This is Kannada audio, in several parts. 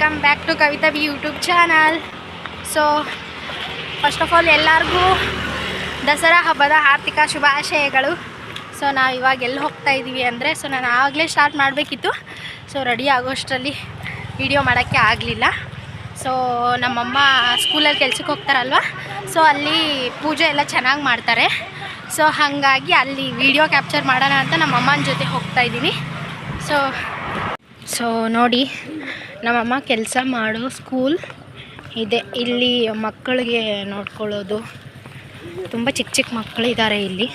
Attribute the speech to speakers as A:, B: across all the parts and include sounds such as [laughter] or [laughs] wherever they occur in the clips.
A: Welcome back to Kavitha B YouTube channel so first of all ಎಲ್ಲರಿಗೂ ದಸರಾ ಹಬ್ಬದ ಆರ್ಥಿಕ ಶುಭಾಶಯಗಳು. ಸೊ ನಾವು ಇವಾಗ ಎಲ್ಲಿ ಹೋಗ್ತಾ ಇದ್ದೀವಿ ಅಂದರೆ ಸೊ ನಾನು ಆಗಲೇ ಸ್ಟಾರ್ಟ್ ಮಾಡಬೇಕಿತ್ತು. ಸೊ ರೆಡಿ ಆಗೋಷ್ಟರಲ್ಲಿ ವಿಡಿಯೋ ಮಾಡೋಕ್ಕೆ ಆಗಲಿಲ್ಲ. ಸೊ ನಮ್ಮಮ್ಮ ಸ್ಕೂಲಲ್ಲಿ ಕೆಲ್ಸಕ್ಕೆ ಹೋಗ್ತಾರಲ್ವ? ಸೊ ಅಲ್ಲಿ ಪೂಜೆ ಎಲ್ಲ ಚೆನ್ನಾಗಿ ಮಾಡ್ತಾರೆ. ಸೊ ಹಾಗಾಗಿ ಅಲ್ಲಿ ವಿಡಿಯೋ ಕ್ಯಾಪ್ಚರ್ ಮಾಡೋಣ ಅಂತ ನಮ್ಮಮ್ಮನ ಜೊತೆ ಹೋಗ್ತಾ ಇದ್ದೀನಿ ಸೊ ಸೊ ನೋಡಿ, ನಮ್ಮಮ್ಮ ಕೆಲಸ ಮಾಡೋ ಸ್ಕೂಲ್ ಇದೆ. ಇಲ್ಲಿ ಮಕ್ಕಳಿಗೆ ನೋಡ್ಕೊಳ್ಳೋದು. ತುಂಬ ಚಿಕ್ಕ ಚಿಕ್ಕ ಮಕ್ಕಳಿದ್ದಾರೆ ಇಲ್ಲಿ.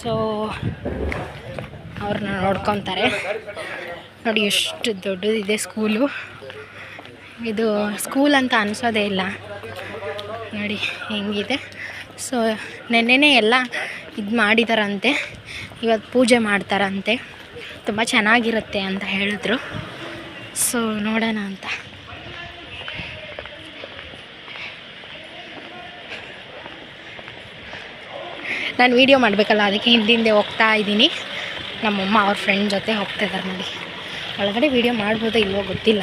A: ಸೊ ಅವ್ರನ್ನ ನೋಡ್ಕೊತಾರೆ. ನೋಡಿ, ಎಷ್ಟು ದೊಡ್ಡದಿದೆ ಸ್ಕೂಲು ಇದು ಸ್ಕೂಲ್ ಅಂತ ಅನಿಸೋದೇ ಇಲ್ಲ. ನೋಡಿ, ಹೆಂಗಿದೆ. ಸೊ ನೆನ್ನೆನೇ ಎಲ್ಲ ಇದು ಮಾಡಿದಾರಂತೆ. ಇವತ್ತು ಪೂಜೆ ಮಾಡ್ತಾರಂತೆ. ತುಂಬ ಚೆನ್ನಾಗಿರುತ್ತೆ ಅಂತ ಹೇಳಿದ್ರು. ಸೊ ನೋಡೋಣ ಅಂತ. ನಾನು ವೀಡಿಯೋ ಮಾಡಬೇಕಲ್ಲ, ಅದಕ್ಕೆ ಹಿಂದಿಂದೆ ಹೋಗ್ತಾ ಇದ್ದೀನಿ. ನಮ್ಮಮ್ಮ ಅವ್ರ ಫ್ರೆಂಡ್ ಜೊತೆ ಹೋಗ್ತಾ ಇದ್ದಾರೆ ನೋಡಿ. ಒಳಗಡೆ ವೀಡಿಯೋ ಮಾಡ್ಬೋದೋ ಇಲ್ವೋ ಗೊತ್ತಿಲ್ಲ.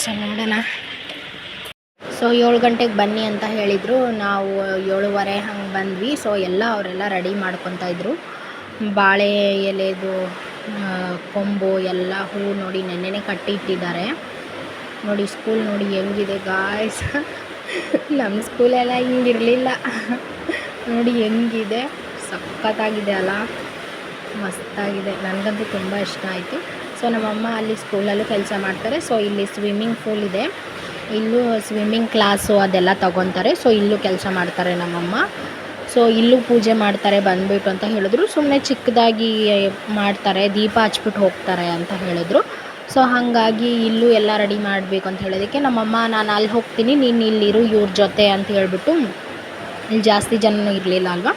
A: ಸೊ ನೋಡೋಣ. ಸೊ ಏಳು ಗಂಟೆಗೆ ಬನ್ನಿ ಅಂತ ಹೇಳಿದರು. ನಾವು ಏಳುವರೆ ಹಂಗೆ ಬಂದ್ವಿ. ಸೊ ಎಲ್ಲ ಅವರೆಲ್ಲ ರೆಡಿ ಮಾಡ್ಕೊತಾ ಇದ್ರು. ಬಾಳೆ ಎಲೆದು ಕೊಂಬು ಎಲ್ಲ ಹೂ ನೋಡಿ ನೆನ್ನೆನೆ ಕಟ್ಟಿ ಇಟ್ಟಿದ್ದಾರೆ ನೋಡಿ ಸ್ಕೂಲ್ ನೋಡಿ ಹೆಂಗಿದೆ ಗಾಯ್ಸ್ ನಮ್ಮ ಸ್ಕೂಲೆಲ್ಲ ಹಿಂಗಿರಲಿಲ್ಲ. ನೋಡಿ ಹೆಂಗಿದೆ. ಸಖತ್ತಾಗಿದೆ ಅಲ್ಲ. ಮಸ್ತಾಗಿದೆ. ನನಗಂತೂ ತುಂಬ ಇಷ್ಟ ಆಯಿತು. ಸೊ ನಮ್ಮಮ್ಮ ಅಲ್ಲಿ ಸ್ಕೂಲಲ್ಲೂ ಕೆಲಸ ಮಾಡ್ತಾರೆ. ಸೊ ಇಲ್ಲಿ ಸ್ವಿಮ್ಮಿಂಗ್ ಫೂಲ್ ಇದೆ. ಇಲ್ಲೂ ಸ್ವಿಮ್ಮಿಂಗ್ ಕ್ಲಾಸು ಅದೆಲ್ಲ ತಗೊತಾರೆ. ಸೊ ಇಲ್ಲೂ ಕೆಲಸ ಮಾಡ್ತಾರೆ ನಮ್ಮಮ್ಮ. ಸೊ ಇಲ್ಲೂ ಪೂಜೆ ಮಾಡ್ತಾರೆ, ಬಂದ್ಬಿಟ್ಟು ಅಂತ ಹೇಳಿದ್ರು. ಸುಮ್ಮನೆ ಚಿಕ್ಕದಾಗಿ ಮಾಡ್ತಾರೆ, ದೀಪ ಹಚ್ಬಿಟ್ಟು ಹೋಗ್ತಾರೆ ಅಂತ ಹೇಳಿದ್ರು. ಸೊ ಹಾಗಾಗಿ ಇಲ್ಲೂ ಎಲ್ಲ ರೆಡಿ ಮಾಡಬೇಕು ಅಂತ ಹೇಳೋದಕ್ಕೆ ನಮ್ಮಮ್ಮ, ನಾನು ಅಲ್ಲಿ ಹೋಗ್ತೀನಿ, ನೀನು ಇಲ್ಲಿರು, ಇವ್ರ ಜೊತೆ ಅಂತ ಹೇಳ್ಬಿಟ್ಟು ಇಲ್ಲಿ ಜಾಸ್ತಿ ಜನನು ಇರಲಿಲ್ಲ ಅಲ್ವಾ?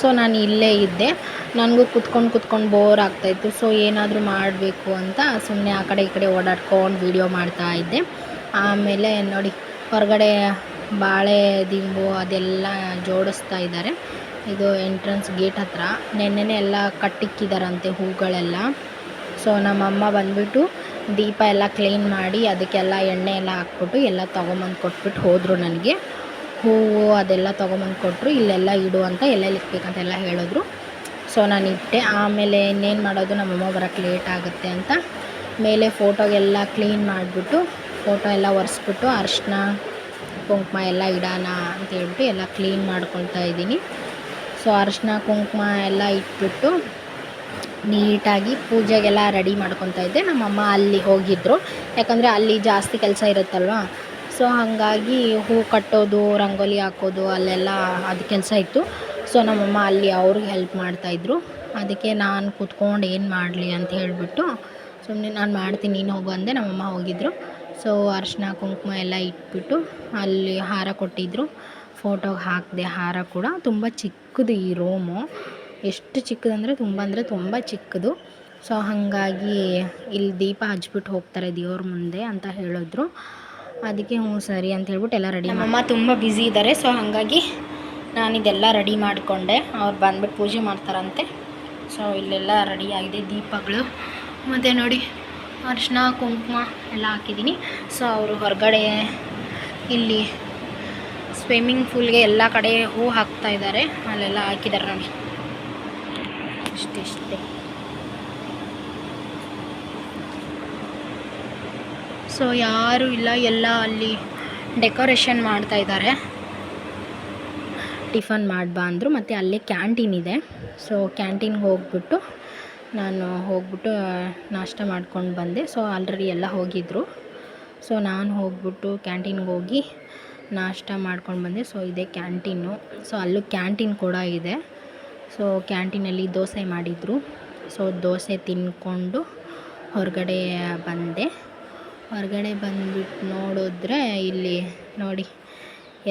A: ಸೊ ನಾನು ಇಲ್ಲೇ ಇದ್ದೆ. ನನಗೂ ಕುತ್ಕೊಂಡು ಕುತ್ಕೊಂಡು ಬೋರ್ ಆಗ್ತಾಯಿತ್ತು ಸೊ ಏನಾದರೂ ಮಾಡಬೇಕು ಅಂತ ಸುಮ್ಮನೆ ಆ ಕಡೆ ಈ ಕಡೆ ಓಡಾಡ್ಕೊಂಡು ವೀಡಿಯೋ ಮಾಡ್ತಾ ಇದ್ದೆ. ಆಮೇಲೆ ನೋಡಿ, ಹೊರಗಡೆ ಬಾಳೆ ದಿಂಬು ಅದೆಲ್ಲ ಜೋಡಿಸ್ತಾ ಇದ್ದಾರೆ. ಇದು ಎಂಟ್ರೆನ್ಸ್ ಗೇಟ್ ಹತ್ರ. ನೆನ್ನೆನೇ ಎಲ್ಲ ಕಟ್ಟಿಕ್ಕಿದಾರಂತೆ ಹೂಗಳೆಲ್ಲ. ಸೊ ನಮ್ಮಮ್ಮ ಬಂದ್ಬಿಟ್ಟು ದೀಪ ಎಲ್ಲ ಕ್ಲೀನ್ ಮಾಡಿ ಅದಕ್ಕೆಲ್ಲ ಎಣ್ಣೆ ಎಲ್ಲ ಹಾಕ್ಬಿಟ್ಟು ಎಲ್ಲ ತೊಗೊಂಬಂದು ಕೊಟ್ಬಿಟ್ಟು ಹೋದರು ನನಗೆ. ಹೂವು ಅದೆಲ್ಲ ತೊಗೊಂಬಂದು ಕೊಟ್ಟರು ಇಲ್ಲೆಲ್ಲ ಇಡು ಅಂತ ಎಲ್ಲೆಲ್ಲಿ ಇಕ್ಬೇಕಂತೆಲ್ಲ ಹೇಳಿದ್ರು. ಸೊ ನಾನು ಇಟ್ಟೆ. ಆಮೇಲೆ ಇನ್ನೇನು ಮಾಡೋದು? ನಮ್ಮಮ್ಮ ಬರೋಕ್ಕೆ ಲೇಟ್ ಆಗುತ್ತೆ ಅಂತ. ಮೇಲೆ ಫೋಟೋಗೆಲ್ಲ ಕ್ಲೀನ್ ಮಾಡಿಬಿಟ್ಟು ಫೋಟೋ ಎಲ್ಲ ಒರೆಸ್ಬಿಟ್ಟು ಅರಿಶಿನ ಕುಂಕುಮ ಎಲ್ಲ ಇಡೋಣ ಅಂತ ಹೇಳ್ಬಿಟ್ಟು ಎಲ್ಲ ಕ್ಲೀನ್ ಮಾಡ್ಕೊಳ್ತಾ ಇದ್ದೀನಿ. ಸೊ ಅರಿಶಿನ, ಕುಂಕುಮ ಎಲ್ಲ ಇಟ್ಬಿಟ್ಟು ನೀಟಾಗಿ ಪೂಜೆಗೆಲ್ಲ ರೆಡಿ ಮಾಡ್ಕೊತಾ ಇದ್ದೆ. ನಮ್ಮಮ್ಮ ಅಲ್ಲಿ ಹೋಗಿದ್ದರು ಯಾಕಂದರೆ ಅಲ್ಲಿ ಜಾಸ್ತಿ ಕೆಲಸ ಇರುತ್ತಲ್ವ? ಸೊ ಹಾಗಾಗಿ ಹೂ ಕಟ್ಟೋದು, ರಂಗೋಲಿ ಹಾಕೋದು ಅಲ್ಲೆಲ್ಲ ಅದು ಕೆಲಸ ಇತ್ತು. ಸೊ ನಮ್ಮಮ್ಮ ಅಲ್ಲಿ ಅವ್ರಿಗೆ ಹೆಲ್ಪ್ ಮಾಡ್ತಾಯಿದ್ರು ಅದಕ್ಕೆ ನಾನು ಕೂತ್ಕೊಂಡು ಏನು ಮಾಡಲಿ ಅಂತ ಹೇಳಿಬಿಟ್ಟು ಸುಮ್ಮನೆ ನಾನು ಮಾಡ್ತೀನಿ, ನೀನು ಹೋಗು ಅಂದೆ ನಮ್ಮಮ್ಮ ಹೋಗಿದ್ದರು ಸೊ ಅರಿಶಿನ ಕುಂಕುಮ ಎಲ್ಲ ಇಟ್ಬಿಟ್ಟು ಅಲ್ಲಿ ಹಾರ ಕೊಟ್ಟಿದ್ದರು ಫೋಟೋಗೆ ಹಾಕಿದೆ ಹಾರ ಕೂಡ. ತುಂಬ ಚಿಕ್ಕದು ಈ ರೋಮು. ಎಷ್ಟು ಚಿಕ್ಕದಂದರೆ ತುಂಬ ಅಂದರೆ ತುಂಬ ಚಿಕ್ಕದು. ಸೊ ಹಾಗಾಗಿ ಇಲ್ಲಿ ದೀಪ ಹಚ್ಬಿಟ್ಟು ಹೋಗ್ತಾರೆ ದೇವ್ರ ಮುಂದೆ ಅಂತ ಹೇಳಿದ್ರು. ಅದಕ್ಕೆ ಹ್ಞೂ ಸರಿ ಅಂತ ಹೇಳ್ಬಿಟ್ಟು ಎಲ್ಲ ರೆಡಿ ನಮ್ಮಮ್ಮ ತುಂಬ ಬ್ಯುಸಿ ಇದ್ದಾರೆ ಸೊ ಹಾಗಾಗಿ ನಾನು ಇದೆಲ್ಲ ರೆಡಿ ಮಾಡಿಕೊಂಡೆ. ಅವ್ರು ಬಂದ್ಬಿಟ್ಟು ಪೂಜೆ ಮಾಡ್ತಾರಂತೆ. ಸೊ ಇಲ್ಲೆಲ್ಲ ರೆಡಿ ಆಗಿದೆ ದೀಪಗಳು. ಮತ್ತು ನೋಡಿ ಅರಿಶಿನ ಕುಂಕುಮ ಎಲ್ಲ ಹಾಕಿದ್ದೀನಿ. ಸೊ ಅವರು ಹೊರಗಡೆ ಇಲ್ಲಿ ಸ್ವಿಮ್ಮಿಂಗ್ ಫೂಲ್ಗೆ ಎಲ್ಲ ಕಡೆ ಹೂ ಹಾಕ್ತಾ ಇದ್ದಾರೆ. ಅಲ್ಲೆಲ್ಲ ಹಾಕಿದ್ದಾರೆ ನೋಡಿ. ಇಷ್ಟಿಷ್ಟೇ. ಸೊ ಯಾರೂ ಇಲ್ಲ. ಎಲ್ಲ ಅಲ್ಲಿ ಡೆಕೋರೇಷನ್ ಮಾಡ್ತಾ ಇದ್ದಾರೆ. ಟಿಫನ್ ಮಾಡ್ಬಾ ಅಂದರು. ಮತ್ತು ಅಲ್ಲೇ ಕ್ಯಾಂಟೀನ್ ಇದೆ. ಸೊ ಕ್ಯಾಂಟೀನ್ಗೆ ಹೋಗ್ಬಿಟ್ಟು ನಾನು ಹೋಗ್ಬಿಟ್ಟು ನಾಷ್ಟ ಮಾಡ್ಕೊಂಡು ಬಂದೆ. ಸೊ ಆಲ್ರೆಡಿ ಎಲ್ಲ ಹೋಗಿದ್ದರು ಸೊ ನಾನು ಹೋಗ್ಬಿಟ್ಟು ಕ್ಯಾಂಟೀನ್ಗೆ ಹೋಗಿ ನಾಷ್ಟ ಮಾಡ್ಕೊಂಡು ಬಂದೆ. ಸೊ ಇದೇ ಕ್ಯಾಂಟೀನು ಸೊ ಅಲ್ಲೂ ಕ್ಯಾಂಟೀನ್ ಕೂಡ ಇದೆ. ಸೊ ಕ್ಯಾಂಟೀನಲ್ಲಿ ದೋಸೆ ಮಾಡಿದರು. ಸೊ ದೋಸೆ ತಿನ್ಕೊಂಡು ಹೊರಗಡೆ ಬಂದೆ. ಹೊರಗಡೆ ಬಂದ್ಬಿಟ್ಟು ನೋಡಿದ್ರೆ ಇಲ್ಲಿ ನೋಡಿ,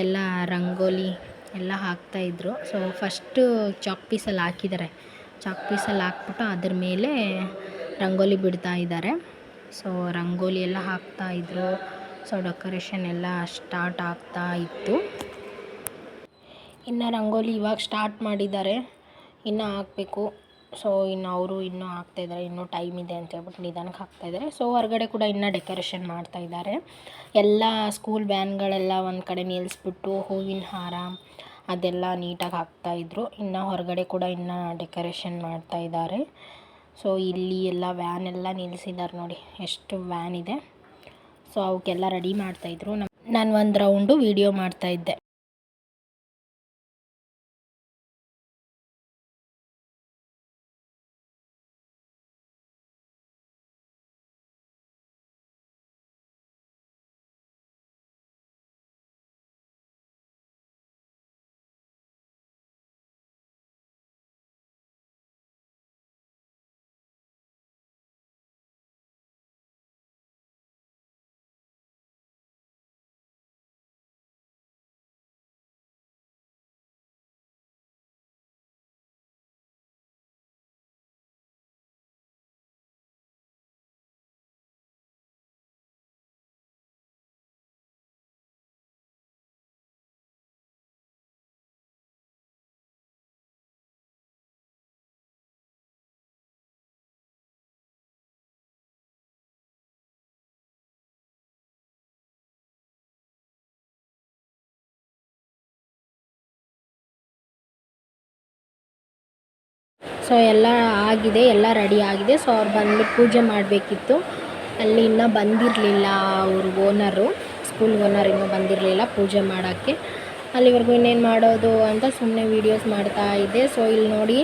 A: ಎಲ್ಲ ರಂಗೋಲಿ ಎಲ್ಲ ಹಾಕ್ತಾಯಿದ್ರು ಸೊ ಫಸ್ಟು ಚಾಕ್ ಪೀಸಲ್ಲಿ ಹಾಕಿದ್ದಾರೆ. ಚಾಕ್ ಪೀಸಲ್ಲಿ ಹಾಕ್ಬಿಟ್ಟು ಅದ್ರ ಮೇಲೆ ರಂಗೋಲಿ ಬಿಡ್ತಾ ಇದ್ದಾರೆ. ಸೊ, ರಂಗೋಲಿ ಎಲ್ಲ ಹಾಕ್ತಾ ಇದ್ರು. ಸೊ, ಡೆಕೋರೇಷನ್ ಎಲ್ಲ ಸ್ಟಾರ್ಟ್ ಆಗ್ತಾ ಇತ್ತು. ಇನ್ನು ರಂಗೋಲಿ ಇವಾಗ ಸ್ಟಾರ್ಟ್ ಮಾಡಿದ್ದಾರೆ. ಇನ್ನು ಹಾಕಬೇಕು. ಸೊ, ಇನ್ನು ಅವರು ಇನ್ನೂ ಹಾಕ್ತಾಯಿದ್ದಾರೆ ಇನ್ನೂ ಟೈಮ್ ಇದೆ ಅಂತ ಹೇಳ್ಬಿಟ್ಟು ನಿಧಾನಕ್ಕೆ ಹಾಕ್ತಾಯಿದ್ದಾರೆ ಸೊ, ಹೊರಗಡೆ ಕೂಡ ಇನ್ನೂ ಡೆಕೋರೇಷನ್ ಮಾಡ್ತಾ ಇದ್ದಾರೆ. ಎಲ್ಲ ಸ್ಕೂಲ್ ವ್ಯಾನ್ಗಳೆಲ್ಲ ಒಂದು ಕಡೆ ನಿಲ್ಲಿಸ್ಬಿಟ್ಟು ಹೂವಿನ ಹಾರ ಅದೆಲ್ಲ ನೀಟಾಗಿ ಹಾಕ್ತಾಯಿದ್ರು ಇನ್ನು ಹೊರಗಡೆ ಕೂಡ ಇನ್ನು ಡೆಕೋರೇಷನ್ ಮಾಡ್ತಾ ಇದ್ದಾರೆ ಸೊ ಇಲ್ಲಿ ಎಲ್ಲ ವ್ಯಾನ್ ಎಲ್ಲ ನಿಲ್ಲಿಸಿದ್ದಾರೆ ನೋಡಿ. ಎಷ್ಟು ವ್ಯಾನ್ ಇದೆ. ಸೊ ಅವಕ್ಕೆಲ್ಲ ರೆಡಿ ಮಾಡ್ತಾಯಿದ್ರು ನಾನು ಒಂದು ರೌಂಡು ವೀಡಿಯೋ ಮಾಡ್ತಾಯಿದ್ದೆ ಸೊ ಎಲ್ಲ ಆಗಿದೆ, ಎಲ್ಲ ರೆಡಿ ಆಗಿದೆ. ಸೊ ಅವ್ರು ಬಂದ್ಬಿಟ್ಟು ಪೂಜೆ ಮಾಡಬೇಕಿತ್ತು. ಅಲ್ಲಿ ಇನ್ನೂ ಬಂದಿರಲಿಲ್ಲ ಅವ್ರ ಓನರು ಸ್ಕೂಲ್ ಓನರ್ ಇನ್ನೂ ಬಂದಿರಲಿಲ್ಲ ಪೂಜೆ ಮಾಡೋಕ್ಕೆ. ಅಲ್ಲಿವರೆಗೂ ಇನ್ನೇನು ಮಾಡೋದು ಅಂತ ಸುಮ್ಮನೆ ವೀಡಿಯೋಸ್ ಮಾಡ್ತಾ ಇದ್ದೆ. ಸೊ ಇಲ್ಲಿ ನೋಡಿ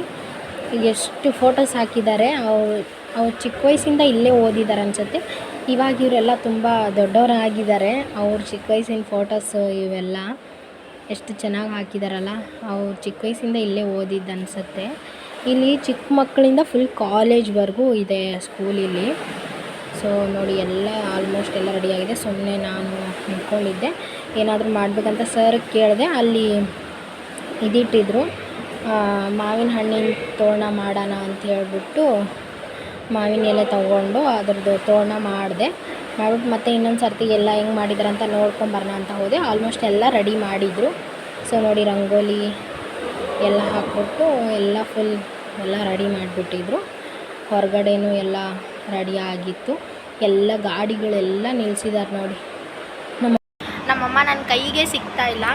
A: ಎಷ್ಟು ಫೋಟೋಸ್ ಹಾಕಿದ್ದಾರೆ. ಅವ್ರು ಅವ್ರು ಚಿಕ್ಕ ವಯಸ್ಸಿಂದ ಇಲ್ಲೇ ಓದಿದ್ದಾರೆ ಅನಿಸುತ್ತೆ. ಇವಾಗ ಇವರೆಲ್ಲ ತುಂಬ ದೊಡ್ಡವರಾಗಿದ್ದಾರೆ. ಅವ್ರ ಚಿಕ್ಕ ವಯಸ್ಸಿನ ಫೋಟೋಸು ಇವೆಲ್ಲ ಎಷ್ಟು ಚೆನ್ನಾಗಿ ಹಾಕಿದಾರಲ್ಲ. ಅವ್ರು ಚಿಕ್ಕ ವಯಸ್ಸಿಂದ ಇಲ್ಲೇ ಓದಿದ್ದು ಅನಿಸುತ್ತೆ. ಇಲ್ಲಿ ಚಿಕ್ಕ ಮಕ್ಕಳಿಂದ ಫುಲ್ ಕಾಲೇಜ್ವರೆಗೂ ಇದೆ ಸ್ಕೂಲ್ ಇಲ್ಲಿ. ಸೊ ನೋಡಿ ಎಲ್ಲ ಆಲ್ಮೋಸ್ಟ್ ಎಲ್ಲ ರೆಡಿಯಾಗಿದೆ ಸುಮ್ಮನೆ ನಾನು ನಿಂತ್ಕೊಂಡಿದ್ದೆ. ಏನಾದರೂ ಮಾಡಬೇಕಂತ ಸರ್ ಕೇಳಿದೆ, ಅಲ್ಲಿ ಇದಿಟ್ಟಿದ್ರು. ಮಾವಿನ ಹಣ್ಣಿನ ತೋರಣ ಮಾಡೋಣ ಅಂತ ಹೇಳ್ಬಿಟ್ಟು ಮಾವಿನ ಎಲೆ ತೊಗೊಂಡು ಅದ್ರದ್ದು ತೋರಣ ಮಾಡಿದೆ. ಮಾಡ್ಬಿಟ್ಟು ಮತ್ತೆ ಇನ್ನೊಂದು ಸರ್ತಿ ಎಲ್ಲ ಹೆಂಗೆ ಮಾಡಿದ್ದಾರೆ ಅಂತ ನೋಡ್ಕೊಂಬರೋಣ ಅಂತ ಹೋದೆ. ಆಲ್ಮೋಸ್ಟ್ ಎಲ್ಲ ರೆಡಿ ಮಾಡಿದರು. ಸೊ ನೋಡಿ ರಂಗೋಲಿ ಎಲ್ಲ ಹಾಕ್ಬಿಟ್ಟು ಎಲ್ಲ ಫುಲ್ ಎಲ್ಲ ರೆಡಿ ಮಾಡಿಬಿಟ್ಟಿದ್ರು. ಹೊರಗಡೆನೂ ಎಲ್ಲ ರೆಡಿ ಆಗಿತ್ತು. ಎಲ್ಲ ಗಾಡಿಗಳೆಲ್ಲ ನಿಲ್ಸಿದ್ದಾರೆ ನೋಡಿ. ನಮ್ಮ ನಮ್ಮಮ್ಮ ನನ್ನ ಕೈಗೆ ಸಿಗ್ತಾ ಇಲ್ಲ.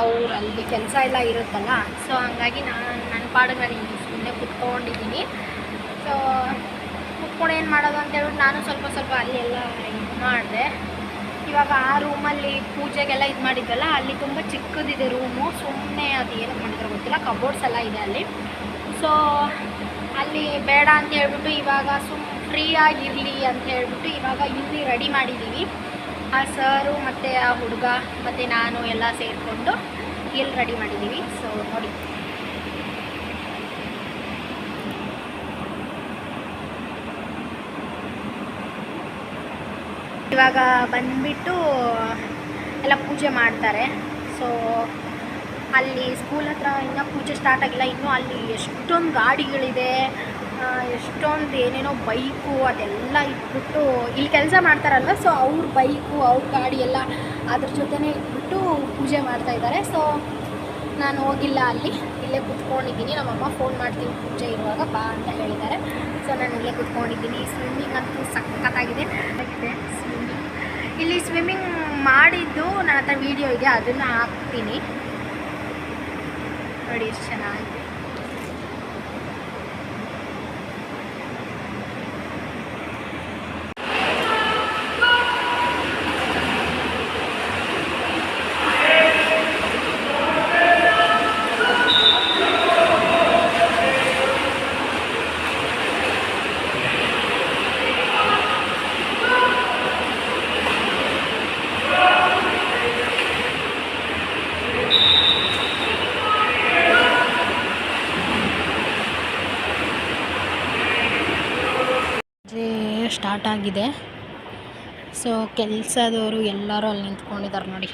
A: ಅವ್ರು ಅಲ್ಲಿ ಕೆಲಸ ಎಲ್ಲ ಇರುತ್ತಲ್ಲ, ಸೊ ಹಂಗಾಗಿ ನಾನು ನನ್ನ ಪಾಡಿಗೆ ನಾನು ಸುಮ್ಮನೆ ಕುತ್ಕೊಂಡಿದ್ದೀನಿ ಸೊ ಕುತ್ಕೊಂಡು ಏನು ಮಾಡೋದು ಅಂತ ಹೇಳ್ಬಿಟ್ಟು ನಾನು ಸ್ವಲ್ಪ ಸ್ವಲ್ಪ ಅಲ್ಲಿ ಎಲ್ಲ ಇದು ಮಾಡಿದೆ. ಇವಾಗ ಆ ರೂಮಲ್ಲಿ ಪೂಜೆಗೆಲ್ಲ ಇದು ಮಾಡಿದ್ವಲ್ಲ, ಅಲ್ಲಿ ತುಂಬ ಚಿಕ್ಕದಿದೆ ರೂಮು. ಸುಮ್ಮನೆ ಅದು ಏನಕ್ಕೆ ಮಾಡಿದ್ರೆ, ಗೊತ್ತಿಲ್ಲ. ಕಬೋರ್ಡ್ಸ್ ಎಲ್ಲ ಇದೆ ಅಲ್ಲಿ. ಸೊ ಅಲ್ಲಿ ಬೇಡ ಅಂತ ಹೇಳ್ಬಿಟ್ಟು ಇವಾಗ ಸುಮ್ ಫ್ರೀಯಾಗಿರಲಿ ಅಂತ ಹೇಳ್ಬಿಟ್ಟು ಇವಾಗ ಇಲ್ಲಿ ರೆಡಿ ಮಾಡಿದ್ದೀವಿ ಆ ಸರು ಮತ್ತು ಆ ಹುಡುಗ, ಮತ್ತು ನಾನು ಎಲ್ಲ ಸೇರಿಕೊಂಡು ಇಲ್ಲಿ ರೆಡಿ ಮಾಡಿದ್ದೀವಿ ಸೊ ನೋಡಿ. ಇವಾಗ ಬಂದ್ಬಿಟ್ಟು ಎಲ್ಲ ಪೂಜೆ ಮಾಡ್ತಾರೆ. ಸೊ ಅಲ್ಲಿ ಸ್ಕೂಲ್ ಹತ್ರ ಇನ್ನೂ ಪೂಜೆ ಸ್ಟಾರ್ಟ್ ಆಗಿಲ್ಲ, ಇನ್ನೂ ಅಲ್ಲಿ ಎಷ್ಟೊಂದು ಗಾಡಿಗಳಿದೆ ಎಷ್ಟೊಂದು ಏನೇನೋ ಬೈಕು ಅದೆಲ್ಲ ಇಟ್ಬಿಟ್ಟು ಇಲ್ಲಿ ಕೆಲಸ ಮಾಡ್ತಾರಲ್ವ ಸೊ ಅವ್ರ ಬೈಕು ಅವ್ರ ಗಾಡಿ ಎಲ್ಲ ಅದ್ರ ಜೊತೆನೇ ಇಟ್ಬಿಟ್ಟು ಪೂಜೆ ಮಾಡ್ತಾಯಿದ್ದಾರೆ ಸೊ ನಾನು ಹೋಗಿಲ್ಲ ಅಲ್ಲಿ, ಇಲ್ಲೇ ಕುತ್ಕೊಂಡಿದ್ದೀನಿ. ನಮ್ಮಮ್ಮ ಫೋನ್ ಮಾಡ್ತೀನಿ, ಪೂಜೆ ಇರುವಾಗ ಬಾ ಅಂತ ಹೇಳಿದ್ದಾರೆ. ಸೊ ನಾನು ಇಲ್ಲೇ ಕುತ್ಕೊಂಡಿದ್ದೀನಿ. ಸ್ವಿಮ್ಮಿಂಗ್ ಅಂತೂ ಸಖತ್ತಾಗಿದೆ. ಸ್ವಿಮ್ಮಿಂಗ್ ಇಲ್ಲಿ ಸ್ವಿಮ್ಮಿಂಗ್ ಮಾಡಿದ್ದು ನನ್ನ ಹತ್ರ ವೀಡಿಯೋ ಇದೆ, ಅದನ್ನು ಹಾಕ್ತೀನಿ. ನೋಡಿ ಎಷ್ಟು ಆಗಿದೆ. ಸೊ ಕೆಲಸದವರು ಎಲ್ಲರೂ ಅಲ್ಲಿ ನಿಂತ್ಕೊಂಡಿದ್ದಾರೆ ನೋಡಿ.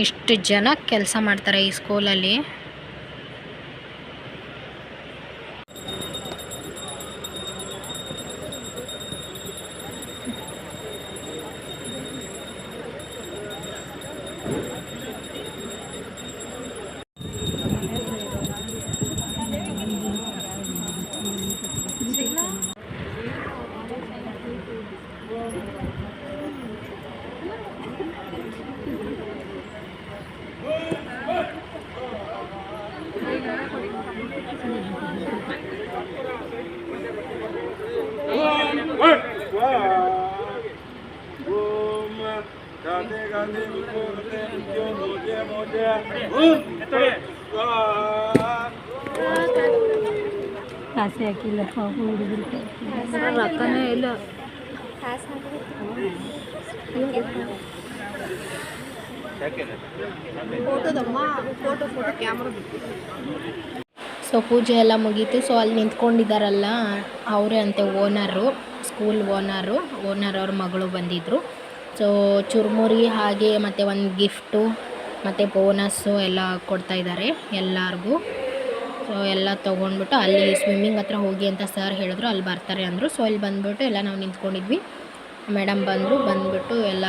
A: ಇಷ್ಟು ಜನ ಕೆಲಸ ಮಾಡ್ತಾರೆ ಈ ಸ್ಕೂಲಲ್ಲಿ ಕಾಸೆ ಹಾಕಿಲ್ಲ ಹುಡುಗರಿಗೆ
B: ರೊಕ್ಕನೇ ಇಲ್ಲ
A: ಸೊ ಪೂಜೆ ಎಲ್ಲ ಮುಗೀತು, ಸೊ ಅಲ್ಲಿ ನಿಂತ್ಕೊಂಡಿದ್ದಾರಲ್ಲ ಅವರೇ ಅಂತೆ ಓನರು ಸ್ಕೂಲ್ ಓನರು, ಓನರ್ ಅವ್ರ ಮಗಳು ಬಂದಿದ್ರು. ಸೊ ಚುರುಮುರಿ ಹಾಗೆ ಮತ್ತು ಒಂದು ಗಿಫ್ಟು ಮತ್ತು ಬೋನಸ್ಸು ಎಲ್ಲ ಕೊಡ್ತಾ ಇದ್ದಾರೆ ಎಲ್ಲರಿಗೂ. ಸೊ ಎಲ್ಲ ತೊಗೊಂಡ್ಬಿಟ್ಟು ಅಲ್ಲಿ ಸ್ವಿಮ್ಮಿಂಗ್ ಹತ್ರ ಹೋಗಿ ಅಂತ ಸರ್ ಹೇಳಿದ್ರು, ಅಲ್ಲಿ ಬರ್ತಾರೆ ಅಂದರು. ಸೊ ಅಲ್ಲಿ ಬಂದ್ಬಿಟ್ಟು ಎಲ್ಲ ನಾವು ನಿಂತ್ಕೊಂಡಿದ್ವಿ. ಮೇಡಮ್ ಬಂದರು, ಬಂದುಬಿಟ್ಟು ಎಲ್ಲ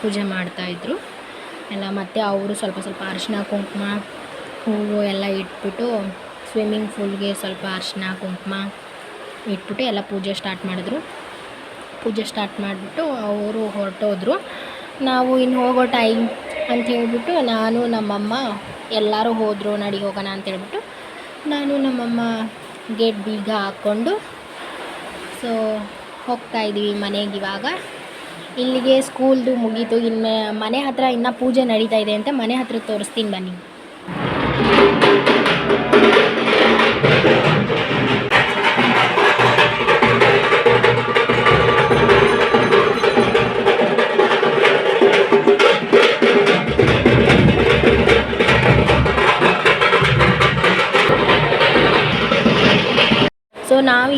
A: ಪೂಜೆ ಮಾಡ್ತಾಯಿದ್ರು ಎಲ್ಲ ಮತ್ತು ಅವರು ಸ್ವಲ್ಪ ಸ್ವಲ್ಪ ಅರಿಶಿನ ಕುಂಕುಮ, ಹೂವು ಎಲ್ಲ ಇಟ್ಬಿಟ್ಟು ಸ್ವಿಮ್ಮಿಂಗ್ ಫೂಲ್ಗೆ ಸ್ವಲ್ಪ ಅರಿಶಿನ ಕುಂಕುಮ ಇಟ್ಬಿಟ್ಟು ಎಲ್ಲ ಪೂಜೆ ಸ್ಟಾರ್ಟ್ ಮಾಡಿದ್ರು. ಪೂಜೆ ಸ್ಟಾರ್ಟ್ ಮಾಡಿಬಿಟ್ಟು ಅವರು ಹೊರಟೋದ್ರು. ನಾವು ಇನ್ನು ಹೋಗೋ ಟೈಮ್ ಅಂತ ಹೇಳ್ಬಿಟ್ಟು ನಾನು ನಮ್ಮಮ್ಮ ಎಲ್ಲರೂ ಹೋದರು ನಡಿ ಹೋಗೋಣ ಅಂತ ಹೇಳ್ಬಿಟ್ಟು ನಾನು ನಮ್ಮಮ್ಮ ಗೇಟ್ ಬೀಗ ಹಾಕ್ಕೊಂಡು ಸೊ ಹೋಗ್ತಾ ಇದ್ದೀವಿ ಮನೆಗೆ ಇವಾಗ. ಇಲ್ಲಿಗೆ ಸ್ಕೂಲ್ದು ಮುಗೀತು. ಇನ್ನು ಮನೆ ಹತ್ರ ಇನ್ನೂ ಪೂಜೆ ನಡೀತಾ ಇದೆ ಅಂತ ಮನೆ ಹತ್ರ ತೋರಿಸ್ತೀನಿ ಬನ್ನಿ.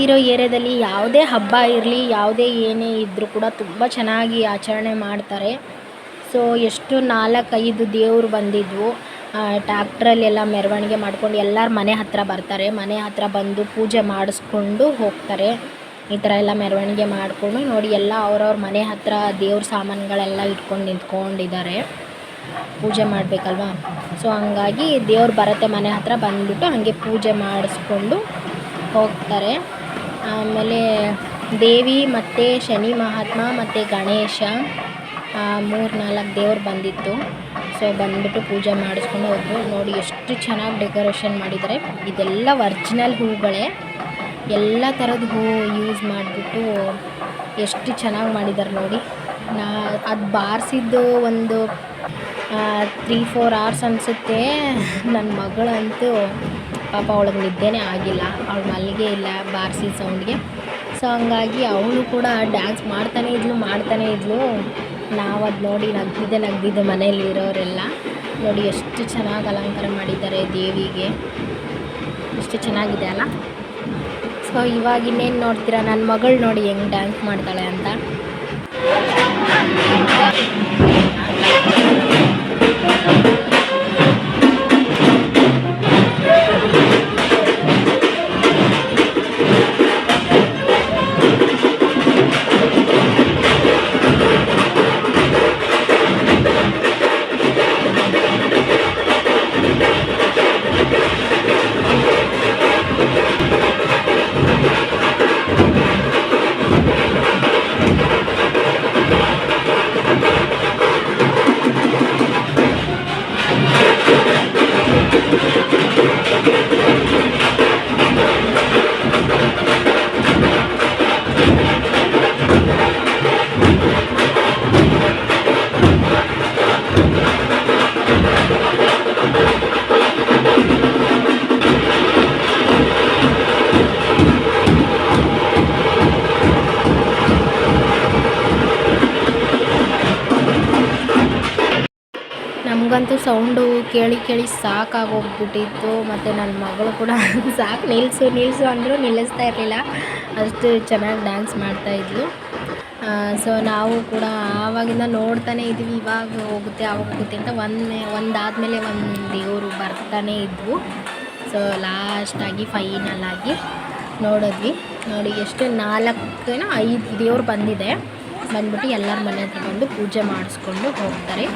A: ನಾವಿರೋ ಏರಿಯಾದಲ್ಲಿ ಯಾವುದೇ ಹಬ್ಬ ಇರಲಿ, ಯಾವುದೇ ಏನೇ ಇದ್ದರೂ ಕೂಡ ತುಂಬ ಚೆನ್ನಾಗಿ ಆಚರಣೆ ಮಾಡ್ತಾರೆ. ಸೊ ಎಷ್ಟು ನಾಲ್ಕೈದು ದೇವರು ಬಂದಿದ್ವು. ಟ್ಯಾಕ್ಟ್ರಲ್ಲೆಲ್ಲ ಮೆರವಣಿಗೆ ಮಾಡ್ಕೊಂಡು ಎಲ್ಲರ ಮನೆ ಹತ್ರ ಬರ್ತಾರೆ. ಮನೆ ಹತ್ರ ಬಂದು ಪೂಜೆ ಮಾಡಿಸ್ಕೊಂಡು ಹೋಗ್ತಾರೆ. ಈ ಥರ ಎಲ್ಲ ಮೆರವಣಿಗೆ ಮಾಡಿಕೊಂಡು ನೋಡಿ ಎಲ್ಲ ಅವ್ರವ್ರ ಮನೆ ಹತ್ರ ದೇವ್ರ ಸಾಮಾನುಗಳೆಲ್ಲ ಇಟ್ಕೊಂಡು ನಿಂತ್ಕೊಂಡಿದ್ದಾರೆ. ಪೂಜೆ ಮಾಡಬೇಕಲ್ವಾ? ಸೊ ಹಂಗಾಗಿ ದೇವ್ರು ಬರುತ್ತೆ ಮನೆ ಹತ್ರ ಬಂದುಬಿಟ್ಟು ಹಾಗೆ ಪೂಜೆ ಮಾಡಿಸ್ಕೊಂಡು ಹೋಗ್ತಾರೆ. ಆಮೇಲೆ ದೇವಿ ಮತ್ತು ಶನಿ ಮಹಾತ್ಮ ಮತ್ತು ಗಣೇಶ ಮೂರು ನಾಲ್ಕು ದೇವ್ರು ಬಂದಿತ್ತು. ಸೊ ಬಂದ್ಬಿಟ್ಟು ಪೂಜೆ ಮಾಡಿಸ್ಕೊಂಡು ಹೋದ್ರು. ನೋಡಿ ಎಷ್ಟು ಚೆನ್ನಾಗಿ ಡೆಕೋರೇಷನ್ ಮಾಡಿದ್ದಾರೆ ಇದೆಲ್ಲ ಒರ್ಜಿನಲ್ ಹೂಗಳೇ. ಎಲ್ಲ ಥರದ ಹೂ ಯೂಸ್ ಮಾಡಿಬಿಟ್ಟು ಎಷ್ಟು ಚೆನ್ನಾಗಿ ಮಾಡಿದ್ದಾರೆ ನೋಡಿ. ನಾ, ಅದು ಬಾರಿಸಿದ್ದು ಒಂದು ತ್ರೀ ಫೋರ್ ಅವರ್ಸ್ ಅನಿಸುತ್ತೆ. ನನ್ನ ಮಗಳಂತೂ ಪಾಪ ಅವಳಿಗೆ ನಿದ್ದೆನೇ ಆಗಿಲ್ಲ. ಅವಳು ಮಲ್ಲಿಗೆ ಇಲ್ಲ, ಬಾರ್ಸಿ ಸೌಂಡ್ಗೆ ಸೊ ಹಂಗಾಗಿ ಅವಳು ಕೂಡ ಡ್ಯಾನ್ಸ್ ಮಾಡ್ತಾನೇ ಇದ್ಲು ಮಾಡ್ತಾನೇ ಇದ್ಲು. ನಾವು ಅದು ನೋಡಿ ನಗ್ದಿದ್ದೆ ನಗ್ದಿದ್ದೆ ಮನೇಲಿ ಇರೋರೆಲ್ಲ. ನೋಡಿ ಎಷ್ಟು ಚೆನ್ನಾಗಿ ಅಲಂಕಾರ ಮಾಡಿದ್ದಾರೆ ದೇವಿಗೆ. ಎಷ್ಟು ಚೆನ್ನಾಗಿದೆ ಅಲ್ಲ? ಸೊ ಇವಾಗ ಇನ್ನೇನು ನೋಡ್ತೀರಾ? ನನ್ನ ಮಗಳು ನೋಡಿ ಹೆಂಗೆ ಡ್ಯಾನ್ಸ್ ಮಾಡ್ತಾಳೆ ಅಂತ. ನಮಗಂತೂ Thank you. ಕೇಳಿ ಕೇಳಿ ಸಾಕಾಗೋಗ್ಬಿಟ್ಟಿತ್ತು. ಮತ್ತು ನನ್ನ ಮಗಳು ಕೂಡ [laughs] ಸಾಕು ನಿಲ್ಲಿಸು ನಿಲ್ಲಿಸು ಅಂದರೂ ನಿಲ್ಲಿಸ್ತಾ ಇರಲಿಲ್ಲ. ಅಷ್ಟು ಚೆನ್ನಾಗಿ ಡ್ಯಾನ್ಸ್ ಮಾಡ್ತಾಯಿದ್ಲು ಸೊ ನಾವು ಕೂಡ ಆವಾಗಿಂದ ನೋಡ್ತಾನೆ ಇದ್ವಿ, ಇವಾಗ ಹೋಗುತ್ತೆ ಆವಾಗ ಹೋಗುತ್ತೆ ಅಂತ ಒಂದು ಒಂದಾದಮೇಲೆ ಒಂದು ದೇವರು ಬರ್ತಾನೆ ಇದ್ವು. ಸೊ ಲಾಸ್ಟಾಗಿ ಫೈನಲ್ ಆಗಿ ನೋಡಿದ್ವಿ. ನೋಡಿ ಎಷ್ಟು ನಾಲ್ಕೇನೋ ಐದು ದೇವ್ರು ಬಂದಿದೆ. ಬಂದ್ಬಿಟ್ಟು ಎಲ್ಲರ ಮನೆ ಬಂದು ಪೂಜೆ ಮಾಡಿಸ್ಕೊಂಡು ಹೋಗ್ತಾರೆ.